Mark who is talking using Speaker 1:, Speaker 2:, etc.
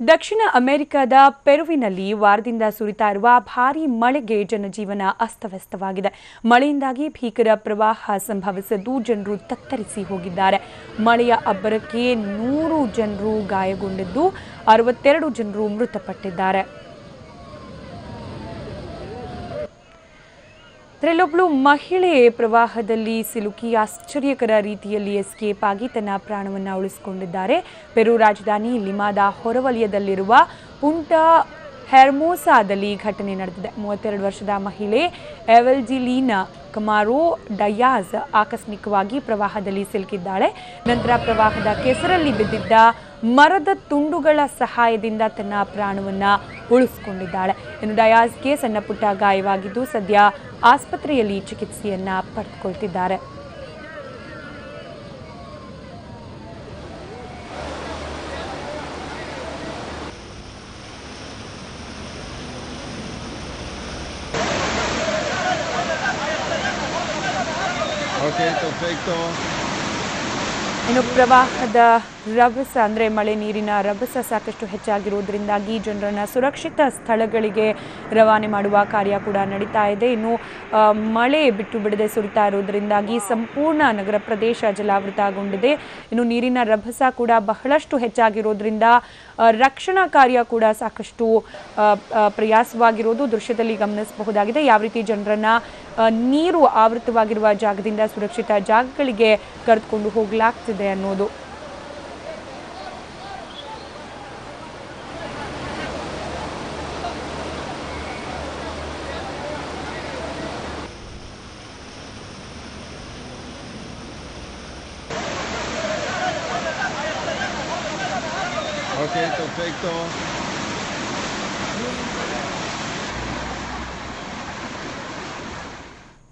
Speaker 1: ದಕ್ಷಿಣ ಅಮೆರಿಕದ ಪೆರುವಿನಲ್ಲಿ ವಾರದಿಂದ ಸುರಿತಾ ಇರುವ ಭಾರಿ ಮಳೆಗೆ ಜನಜೀವನ ಅಸ್ತವ್ಯಸ್ತವಾಗಿದೆ. ಮಳೆಯಿಂದಾಗಿ ಭೀಕರ ಪ್ರವಾಹ ಸಂಭವಿಸಿದ್ದು ಜನರು ತತ್ತರಿಸಿ ಹೋಗಿದ್ದಾರೆ. ಮಳೆಯ ಅಬ್ಬರಕ್ಕೆ ನೂರು ಜನರು ಗಾಯಗೊಂಡಿದ್ದು ಅರವತ್ತೆರಡು ಜನರು ಮೃತಪಟ್ಟಿದ್ದಾರೆ. ಅದರಲ್ಲೊಬ್ಳು ಮಹಿಳೆ ಪ್ರವಾಹದಲ್ಲಿ ಸಿಲುಕಿ ಆಶ್ಚರ್ಯಕರ ರೀತಿಯಲ್ಲಿ ಎಸ್ಕೇಪ್ ಆಗಿ ತನ್ನ ಪ್ರಾಣವನ್ನು ಉಳಿಸಿಕೊಂಡಿದ್ದಾರೆ. ಪೆರು ರಾಜಧಾನಿ ಲಿಮಾದ ಹೊರವಲಯದಲ್ಲಿರುವ ಪುಂಟಾ ಹೆರ್ಮೋಸಾದಲ್ಲಿ ಘಟನೆ ನಡೆದಿದೆ. ಮೂವತ್ತೆರಡು ವರ್ಷದ ಮಹಿಳೆ ಎವೆಲ್ಜಿಲೀನಾ ಕುಮಾರೋ ಡಯಾಸ್ ಆಕಸ್ಮಿಕವಾಗಿ ಪ್ರವಾಹದಲ್ಲಿ ಸಿಲುಕಿದ್ದಾಳೆ. ನಂತರ ಪ್ರವಾಹದ ಕೆಸರಲ್ಲಿ ಬಿದ್ದಿದ್ದ ಮರದ ತುಂಡುಗಳ ಸಹಾಯದಿಂದ ತನ್ನ ಪ್ರಾಣವನ್ನ ಉಳಿಸಿಕೊಂಡಿದ್ದಾಳೆ ಇನ್ನು ಡಯಾಸ್ಗೆ ಸಣ್ಣ ಪುಟ್ಟ ಗಾಯವಾಗಿದ್ದು ಸದ್ಯ ಆಸ್ಪತ್ರೆಯಲ್ಲಿ ಚಿಕಿತ್ಸೆಯನ್ನ ಪಡೆದುಕೊಳ್ತಿದ್ದಾರೆ. ಇನ್ನು ಪ್ರವಾಹದ ರಭಸ ಅಂದರೆ ಮಳೆ ನೀರಿನ ರಭಸ ಸಾಕಷ್ಟು ಹೆಚ್ಚಾಗಿರುವುದರಿಂದಾಗಿ ಜನರನ್ನು ಸುರಕ್ಷಿತ ಸ್ಥಳಗಳಿಗೆ ರವಾನೆ ಮಾಡುವ ಕಾರ್ಯ ಕೂಡ ನಡೀತಾ ಇದೆ. ಇನ್ನು ಮಳೆ ಬಿಟ್ಟು ಬಿಡದೆ ಸುರಿತಾ ಇರುವುದರಿಂದಾಗಿ ಸಂಪೂರ್ಣ ನಗರ ಪ್ರದೇಶ ಜಲಾವೃತಗೊಂಡಿದೆ. ಇನ್ನು, ನೀರಿನ ರಭಸ ಕೂಡ ಬಹಳಷ್ಟು ಹೆಚ್ಚಾಗಿರೋದ್ರಿಂದ ರಕ್ಷಣಾ ಕಾರ್ಯ ಕೂಡ ಸಾಕಷ್ಟು ಪ್ರಯಾಸವಾಗಿರೋದು ದೃಶ್ಯದಲ್ಲಿ ಗಮನಿಸಬಹುದಾಗಿದೆ. ಯಾವ ರೀತಿ ಜನರನ್ನ ನೀರು ಆವೃತವಾಗಿರುವ ಜಾಗದಿಂದ ಸುರಕ್ಷಿತ ಜಾಗಗಳಿಗೆ ಕರೆದುಕೊಂಡು ಹೋಗಲಾಗ್ತಿದೆ ಅನ್ನೋದು
Speaker 2: Ok, perfecto.